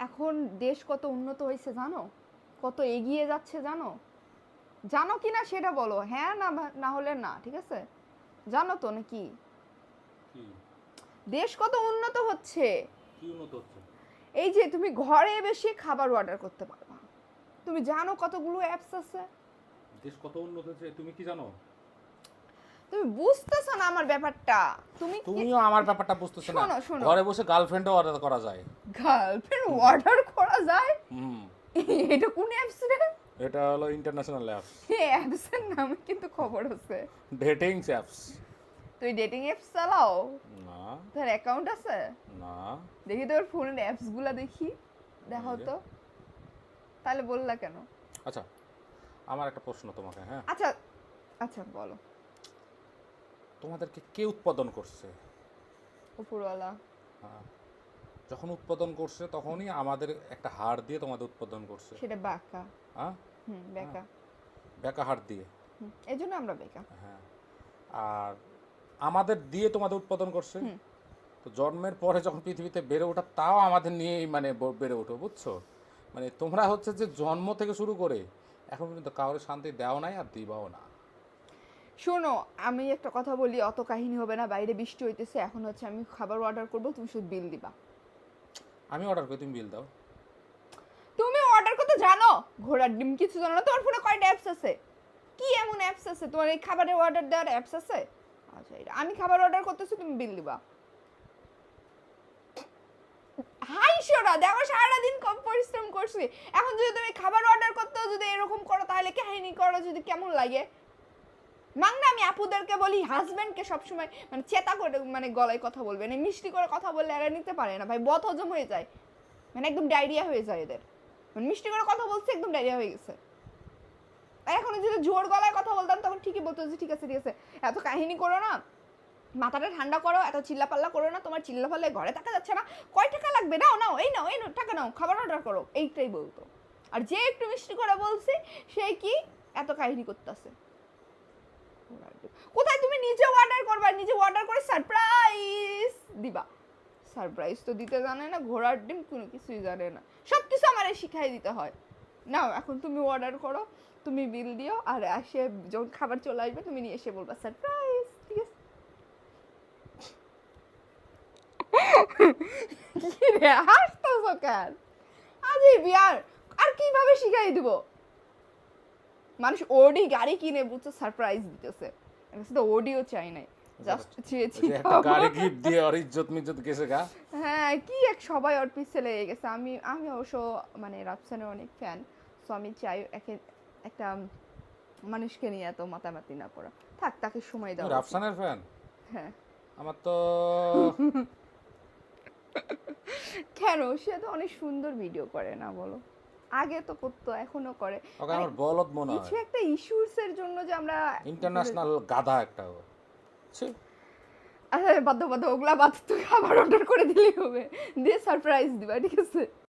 এখন দেশ কত উন্নত হয়েছে জানো? কত এগিয়ে যাচ্ছে জানো? জানো কি না সেটা বলো। হ্যাঁ না না হলে না ঠিক আছে? জানো তো নাকি? কি? দেশ কত উন্নত হচ্ছে? কি উন্নত হচ্ছে? এই যে তুমি ঘরে বসে খাবার অর্ডার করতে পারবা। তুমি জানো কতগুলো অ্যাপস আছে? দেশ কত উন্নত হচ্ছে? তুমি কি জানো? তুমি বুঝতেছো না আমার ব্যাপারটা। তুমি তুমিও আমার ব্যাপারটা বুঝতেছো না। ঘরে বসে গার্লফ্রেন্ডও অর্ডার করা যায়। গার্লফ্রেন্ড অর্ডার করা যায়? হুম। এটা কোন অ্যাপস রে? এটা হলো ইন্টারন্যাশনাল অ্যাপস এই অ্যাপসের নামে কিন্তু খবর আছে। ডেটিং অ্যাপস তুই ডেটিং অ্যাপস চালাও? না। তোর অ্যাকাউন্ট আছে? না। দেখি তোর ফোনের অ্যাপসগুলা দেখি। দেখাও তো। তাহলে বললা কেন? আচ্ছা আমার একটা প্রশ্ন তোমাকে হ্যাঁ? আচ্ছা আচ্ছা বলো। তোমাদেরকে কে উৎপাদন করছে? উপরওয়ালা। হ্যাঁ। যখন উৎপাদন করছে তখনই আমাদের একটা হাড় দিয়ে তোমাদের উৎপাদন করছে। সেটা বাঁকা। হ্যাঁ? হুম বেকা। বেকা হাড় দিয়ে। এই জন্য আমরা বেকা। হ্যাঁ। আর আমাদের দিয়ে তোমাদের উৎপাদন করছে। তো জন্মের পরে যখন পৃথিবীতে বেড়ে ওঠা তাও আমাদের নিয়েই মানে বেড়ে ওঠো বুঝছ? মানে তোমরা হচ্ছে যে জন্ম থেকে শুরু করে এখন পর্যন্ত কাউরে শান্তি দেওয়া নাই আর দিবাও না। শোনো আমি একটা কথা বলি অত কাহিনী হবে না বাইরে বৃষ্টি হইতেছে এখন হচ্ছে আমি খাবার অর্ডার করব তুমি শুধু বিল দিবা। আমি অর্ডার করি তুমি বিল দাও। তুমি অর্ডার করতে জানো ঘোড়ার ডিম কিছু জানো না তোমার ফোনে কয়টা অ্যাপস আছে? কি এমন অ্যাপস আছে? তোমার এই খাবারের অর্ডার দেওয়ার অ্যাপস আছে? আচ্ছা আমি খাবার অর্ডার করতেছি তুমি বিল দিবা। হাই সোনা দেখো সারাদিন কম পরিশ্রম করছি। এখন যদি তুমি খাবার অর্ডার করতেও যদি এরকম করো তাহলে কাহিনী করো যদি কেমন লাগে। মাংনা আমি আপুদেরকে বলি হাজব্যান্ডকে সবসময় মানে চেতা করে মানে গলায় কথা বলবে। না মিষ্টি করে কথা বললে এরা নিতে পারে না। ভাই, বদ হজম হয়ে যায়। মানে একদম ডায়রিয়া হয়ে যায় এদের। মানে মিষ্টি করে কথা বলছে, একদম ডায়রিয়া হয়ে গেছে। এখন যদি জোর গলায় কথা বলতাম, তখন ঠিকই বলতো যে, ঠিক আছে ঠিক আছে, এত কাহিনী করো না। মাথাটা ঠান্ডা করো, এত চিল্লাপাল্লা করো না। তোমার চিল্লাপাল্লে ঘরে থাকা যাচ্ছে না। কয় টাকা লাগবে? নাও নাও, এই নাও এই নাও, টাকা নাও, খাবার অর্ডার করো। এইটাই বলতো। আর যে একটু মিষ্টি করে বলছে, সে কি? এত কাহিনী করতেছে। নিজে অর্ডার করবা, নিজে অর্ডার করে সারপ্রাইজ দিবা। সারপ্রাইজ তো দিতে জানে না, ঘোড়ার ডিম কোনো কিছুই জানে না। সব কিছু আমার শিখাই দিতে হয়। নাও, এখন তুমি অর্ডার করো, তুমি বিল দিও, আর এসে যখন খাবার চলে আসবে, তুমি নিয়ে এসে বলবা সারপ্রাইজ ঠিক আছে? হাসতেছো কেন? আজই বিয়ার আর কীভাবে শিখাই দিব? মানুষ ওডি গাড়ি কিনে বুঝছ সারপ্রাইজ দিতেছে। ওডিও চাই নাই জাস্ট চেয়েছি ওই যে একটা গাড়ি গিফট দিয়ে ওর ইজ্জত মিজ্জত গেছে গা। হ্যাঁ কি এক সবাই ওর পিছে লেগে গেছে। আমি আমি অবশ্য মানে রাফসানের অনেক ফ্যান সো আমি চাই একে- একটা মানুষকে নিয়ে এত মাতামাতি না করা। থাক তাকে সময় দাও রাফসানের ফ্যান হ্যাঁ। আমার তো কেন? সে তো অনেক সুন্দর ভিডিও করে না বলো। আগে তো করতো এখনও করে। ওকে আমার বলদ মনে কিছু হয়। একটা ইস্যুস এর জন্য যে আমরা ইন্টারন্যাশনাল গাধা একটা ও। ছি, আচ্ছা বাধ্য বাধ্য ওগুলা বাদ তুই খাবার অর্ডার করে দিলেই হবে। দিয়ে সারপ্রাইজ দিবা ঠিক আছে?